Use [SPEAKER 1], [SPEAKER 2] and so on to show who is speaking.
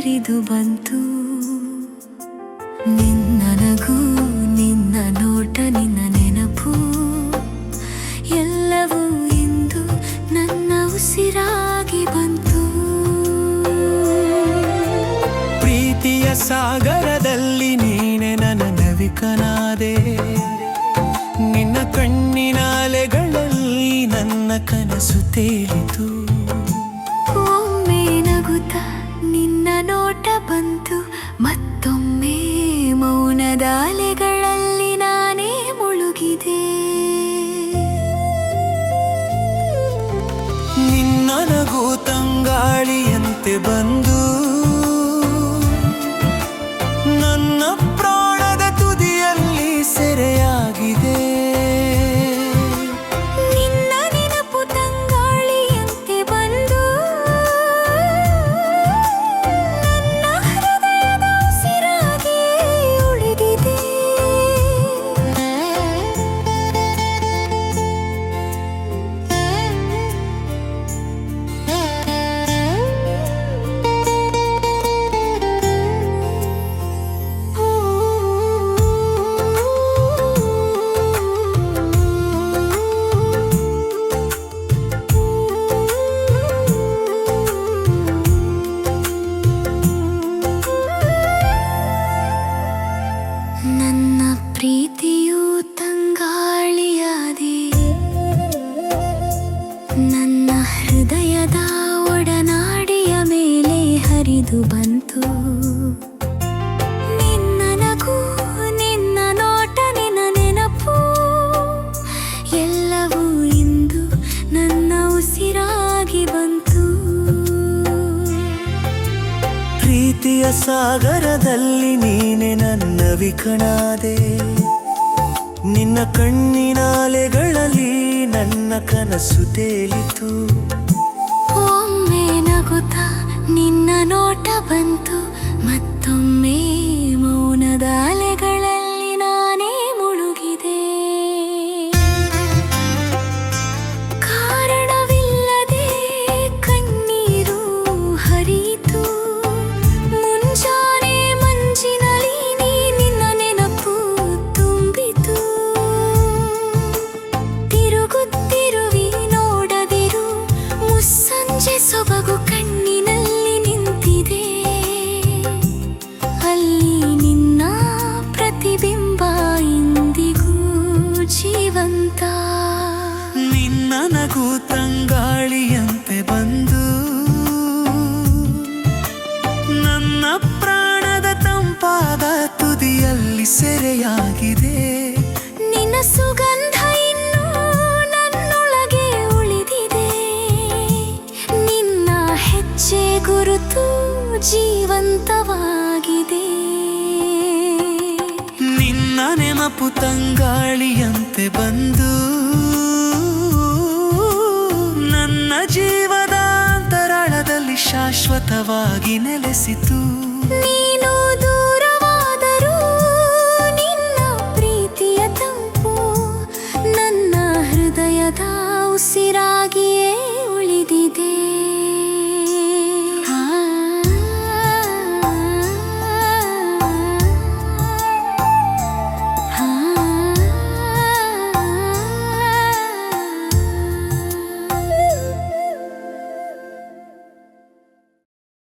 [SPEAKER 1] ಹರಿದು ಬಂತು. ನಿನ್ನ ನಗು ನಿನ್ನ ನೋಟ ನಿನ್ನ ನೆನಪು. ಎಲ್ಲವೂ ಇಂದು ನನ್ನ ಉಸಿರಾಗಿ ಬಂತು.
[SPEAKER 2] ಪ್ರೀತಿಯ ಸಾಗರದಲ್ಲಿ ನೀನೆ ನನ್ನ ನವಿಕನಾದೆ. ನಿನ್ನ ಕಣ್ಣಿನ ಅಲೆಗಳಲ್ಲಿ ನನ್ನ ಕನಸು ತೇಲಿತು.
[SPEAKER 1] ಒಮ್ಮೆ ನಗುತ್ತ ನೋಟ ಬಂತು. ಮತ್ತೊಮ್ಮೆ ಮೌನದ ಅಲೆಗಳಲ್ಲಿ ನಾನೇ ಮುಳುಗಿದೆ.
[SPEAKER 2] ನಿನ್ನ ನಗು ತಂಗಾಳಿಯಂತೆ ಬಂದು ನನ್ನ
[SPEAKER 1] ಪ್ರೀತಿಯು
[SPEAKER 2] ಪ್ರೀತಿಯ ಸಾಗರದಲ್ಲಿ ನೀನೆ ನನ್ನ ವಿಕಣಾದೆ. ನಿನ್ನ ಕಣ್ಣಿನ ಅಲೆಗಳಲ್ಲಿ ನನ್ನ ಕನಸು ತೇಲಿತು.
[SPEAKER 1] ಒಮ್ಮೆ ನಗುತ್ತ ನಿನ್ನ ನೋಟ ಬಂತು. ನನ್ನ
[SPEAKER 2] ಪ್ರಾಣದ ತಂಪಾದ ತುದಿಯಲ್ಲಿ ಸೆರೆಯಾಗಿದೆ.
[SPEAKER 1] ನಿನ್ನ ಸುಗಂಧ ಇನ್ನೂ ನನ್ನೊಳಗೆ ಉಳಿದಿದೆ. ನಿನ್ನ ಹೆಜ್ಜೆ ಗುರುತು ಜೀವಂತವಾಗಿದೆ.
[SPEAKER 2] ನಿನ್ನ ನೆನಪು ತಂಗಾಳಿಯಂತೆ ಬಂದು ನನ್ನ ಅಂತರಾಳದಲ್ಲಿ ಶಾಶ್ವತವಾಗಿ ನೆಲೆಸಿತು.